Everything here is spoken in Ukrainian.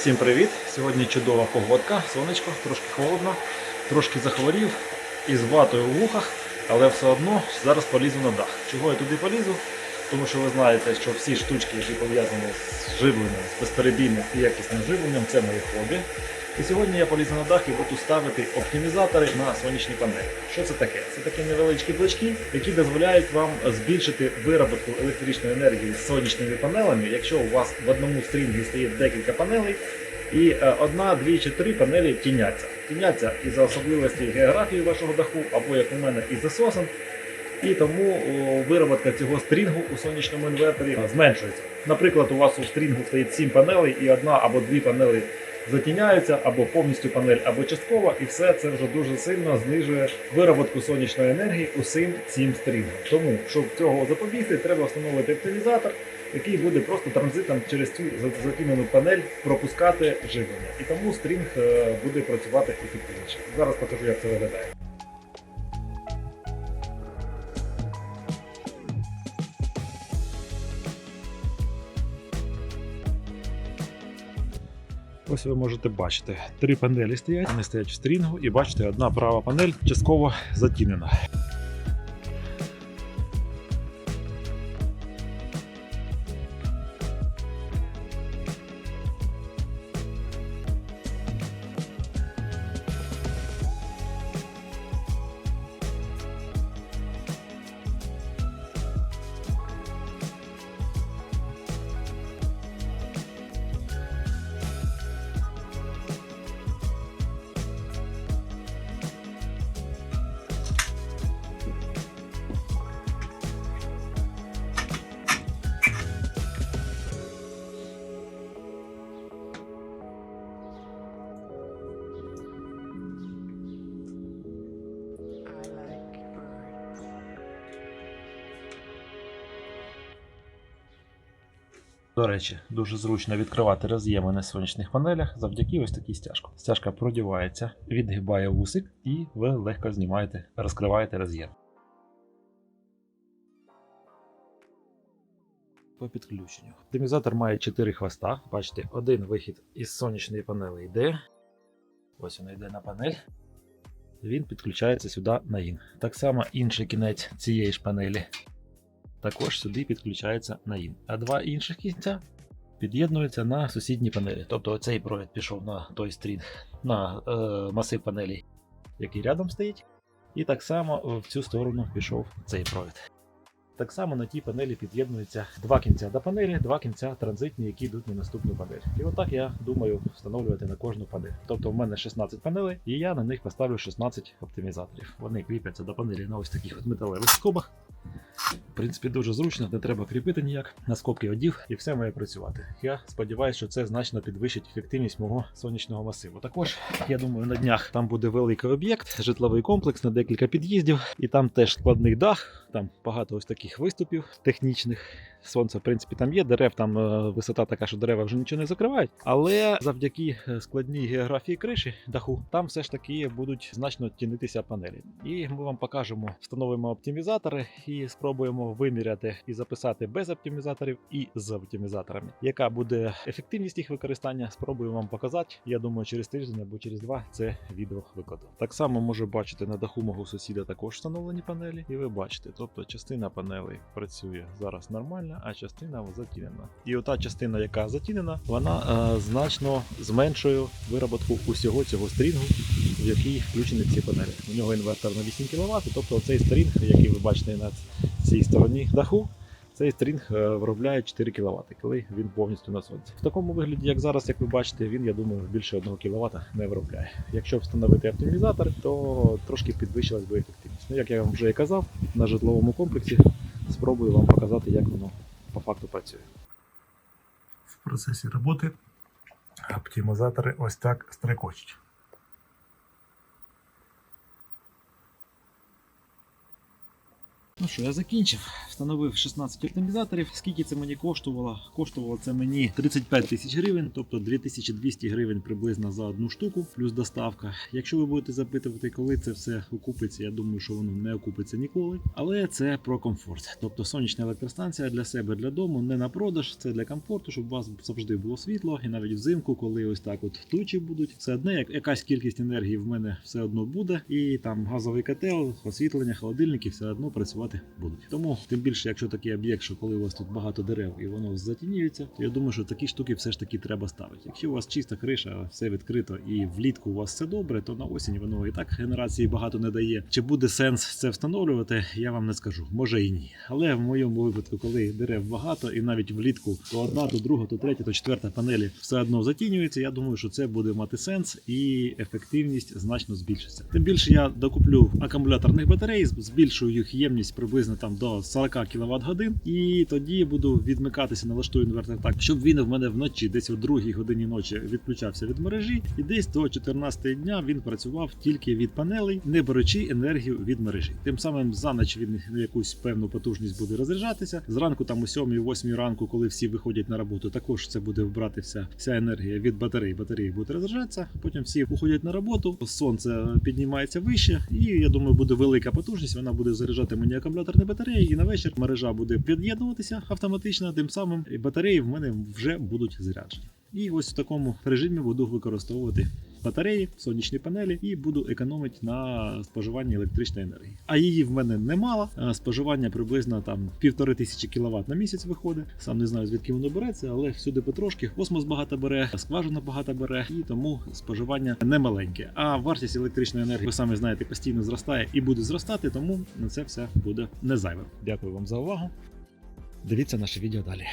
Всім привіт! Сьогодні чудова погодка, сонечко, трошки холодно, трошки захворів із ватою в вухах, але все одно зараз полізу на дах. Чого я туди полізу? Тому що ви знаєте, що всі штучки, які пов'язані з живленням, з безперебійним і якісним живленням, це моє хобі. І сьогодні я полізу на дах і буду ставити оптимізатори на сонячні панелі. Що це таке? Це такі невеличкі блочки, які дозволяють вам збільшити вироботку електричної енергії з сонячними панелями, якщо у вас в одному стрінгі стоїть декілька панелей, і е, одна, дві чи три панелі тіняться. Тіняться із-за особливості географії вашого даху, або як у мене із-за сосен. І тому вироботка цього стрінгу у сонячному інверторі зменшується. Наприклад, у вас у стрінгу стоїть 7 панелей, і одна або дві панелі затіняються, або повністю панель, або частково, і все це вже дуже сильно знижує вироботку сонячної енергії усім цим стрімам. Тому, щоб цього запобігти, треба встановити активізатор, який буде просто транзитом через цю затінену панель пропускати живлення. І тому стрінг е, буде працювати ефективніше. Зараз покажу, як це виглядає. Ось ви можете бачити, три панелі стоять, вони стоять в стрінгу, і бачите, одна права панель частково затінена. До речі, дуже зручно відкривати роз'єми на сонячних панелях завдяки ось такій стяжці. Стяжка продівається, відгибає вусик, і ви легко знімаєте, розкриваєте роз'єм. По підключенню. Оптимізатор має 4 хвоста. Бачите, один вихід із сонячної панели йде. Ось він йде на панель. Він підключається сюди на ін. Так само інший кінець цієї ж панелі також сюди підключається на ін. А два інших кінця під'єднуються на сусідні панелі. Тобто цей провід пішов на той стрінг, на е, масив панелей, який рядом стоїть. І так само в цю сторону пішов цей провід. Так само на тій панелі під'єднуються два кінця до панелі, два кінця транзитні, які йдуть на наступну панель. І отак я думаю встановлювати на кожну панель. Тобто в мене 16 панелей, і я на них поставлю 16 оптимізаторів. Вони кріпляться до панелі на ось таких от металевих скобах. Принципі, дуже зручно, не треба кріпити ніяк. На скобки одів і все має працювати. Я сподіваюся, що це значно підвищить ефективність мого сонячного масиву. Також, я думаю, на днях там буде великий об'єкт, житловий комплекс на декілька під'їздів, і там теж складний дах, там багато ось таких виступів технічних. Сонце, в принципі, там є, дерев там е, висота така, що дерева вже нічого не закривають. Але завдяки е, складній географії криші даху, там все ж таки будуть значно тінитися панелі. І ми вам покажемо, встановимо оптимізатори і спробуємо виміряти і записати без оптимізаторів і з оптимізаторами. Яка буде ефективність їх використання? Спробую вам показати. Я думаю, через тиждень або через два це відео викладу. Так само можу бачити на даху мого сусіда також встановлені панелі, і ви бачите, тобто частина панелей працює зараз нормально, а частина затінена. І ота частина, яка затінена, вона е, значно зменшує вироботку усього цього стрінгу, в який включені ці панелі. У нього інвертор на 8 кВт, тобто цей стрінг, який ви бачите на цій стороні даху. Цей стрінг е, виробляє 4 кВт, коли він повністю на сонці. В такому вигляді, як зараз, як ви бачите, він, я думаю, більше 1 кВт не виробляє. Якщо встановити оптимізатор, то трошки підвищилась би ефективність. Ну, як я вам вже і казав, на житловому комплексі спробую вам показати, як воно по факту працює. В процесі роботи оптимізатори ось так стрекочуть. Ну що, я закінчив, встановив 16 оптимізаторів. Скільки це мені коштувало? Коштувало це мені 35 тисяч гривень, тобто 2200 гривень приблизно за одну штуку, плюс доставка. Якщо ви будете запитувати, коли це все окупиться, я думаю, що воно не окупиться ніколи. Але це про комфорт. Тобто сонячна електростанція для себе, для дому, не на продаж, це для комфорту, щоб у вас завжди було світло, і навіть взимку, коли ось так от тучі будуть, все одне, як- якась кількість енергії в мене все одно буде, і там газовий котел, освітлення, холодильники все одно працювати будуть. Тому тим більше, якщо такий об'єкт, що коли у вас тут багато дерев і воно затінюється, то я думаю, що такі штуки все ж таки треба ставити. Якщо у вас чиста криша, все відкрито і влітку у вас все добре, то на осінь воно і так генерації багато не дає. Чи буде сенс це встановлювати, я вам не скажу. Може і ні. Але в моєму випадку, коли дерев багато, і навіть влітку то одна, то друга, то третя, то четверта панелі все одно затінюється. Я думаю, що це буде мати сенс і ефективність значно збільшиться. Тим більше я докуплю акумуляторних батарей, збільшую їх ємність приблизно там до 40 кВт годин, і тоді буду відмикатися, налаштую інвертор так, щоб він в мене вночі, десь о 2 годині ночі відключався від мережі, і десь до 14 дня він працював тільки від панелей, не беручи енергію від мережі. Тим самим за ніч він якусь певну потужність буде розряджатися. Зранку, там о 7-8 ранку, коли всі виходять на роботу, також це буде вбрати вся, вся енергія від батареї. Батареї будуть розряджатися. Потім всі уходять на роботу. Сонце піднімається вище, і я думаю, буде велика потужність. Вона буде заряджати мені акумуляторні батареї, і на вечір мережа буде під'єднуватися автоматично. Тим самим батареї в мене вже будуть заряджені. І ось в такому режимі буду використовувати батареї, сонячні панелі і буду економити на споживанні електричної енергії. А її в мене немало. Споживання приблизно там півтори тисячі кіловат на місяць виходить. Сам не знаю звідки воно береться, але всюди потрошки. Космос багато бере, скважина багато бере, і тому споживання не маленьке. А вартість електричної енергії, ви самі знаєте, постійно зростає і буде зростати, тому на це все буде не зайве. Дякую вам за увагу. Дивіться наше відео далі.